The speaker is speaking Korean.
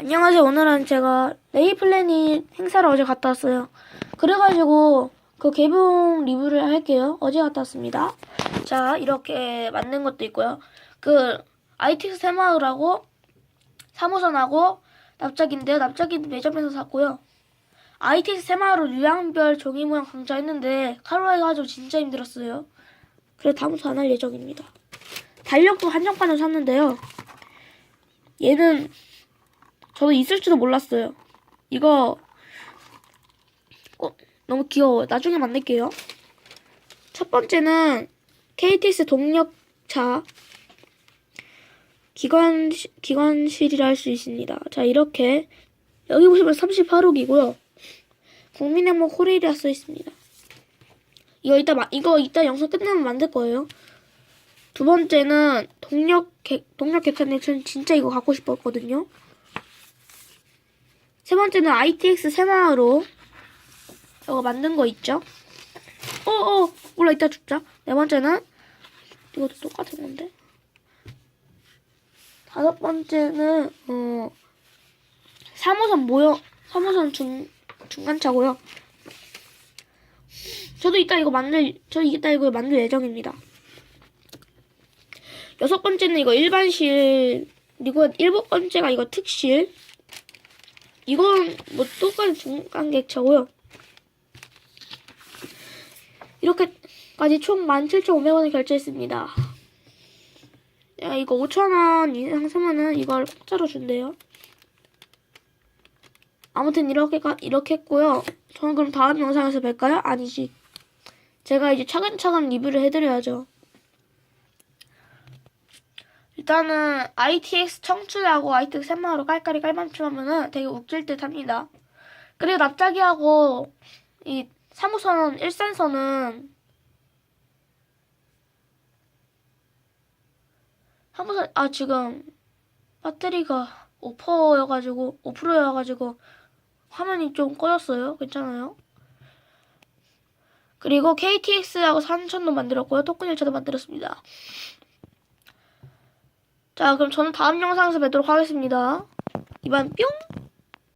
안녕하세요. 오늘은 제가 레이플래닛 행사를 어제 갔다 왔어요. 그래가지고 그 개봉 리뷰를 할게요. 어제 갔다 왔습니다. 자, 이렇게 만든 것도 있고요. 그 ITX 새마을하고 사무선하고 납작인데요. 납작이는 매점에서 샀고요. ITX 새마을로 유양별 종이 모양 강좌했는데 칼로리가 진짜 힘들었어요. 그래서 다음부터 안할 예정입니다. 달력도 한정판을 샀는데요. 얘는 저도 있을 줄도 몰랐어요. 이거 어, 너무 귀여워요. 나중에 만들게요. 첫 번째는 KTX 동력차 기관 기관실이라 할 수 있습니다. 자 이렇게 여기 보시면 38호기고요. 국민행복 호레일이라 써 있습니다. 이거 이따 마- 이거 이따 영상 끝나면 만들 거예요. 두 번째는 동력 개, 동력 객차인데 저는 진짜 이거 갖고 싶었거든요. 세 번째는 ITX 새마을로 이거 만든 거 있죠? 어어 몰라 이따 죽자. 네 번째는 이것도 똑같은 건데. 다섯 번째는 어 3호선 모여 3호선 중 중간차고요. 저도 이따 이거 만들 저 이따 이거 만들 예정입니다. 여섯 번째는 이거 일반실 그리고 일곱 번째가 이거 특실 이건 뭐 똑같은 중간 객차고요. 이렇게까지 총 17,500원을 결제했습니다. 야, 이거 5,000원 이상 사면은 이걸 공짜로 준대요. 아무튼 이렇게 가, 이렇게 했고요. 저는 그럼 다음 영상에서 뵐까요? 아니지. 제가 이제 차근차근 리뷰를 해드려야죠. 일단은 ITX 청출하고 ITX 샘마로 깔깔이 깔맞춤 하면은 되게 웃길 듯 합니다. 그리고 납작이하고 이 3호선 1산선은 3호선 아 지금 배터리가 5%여가지고 5%여가지고 화면이 좀 꺼졌어요. 괜찮아요? 그리고 KTX하고 산천도 만들었고요. 토큰일차도 만들었습니다. 자, 그럼 저는 다음 영상에서 뵙도록 하겠습니다. 이만 뿅!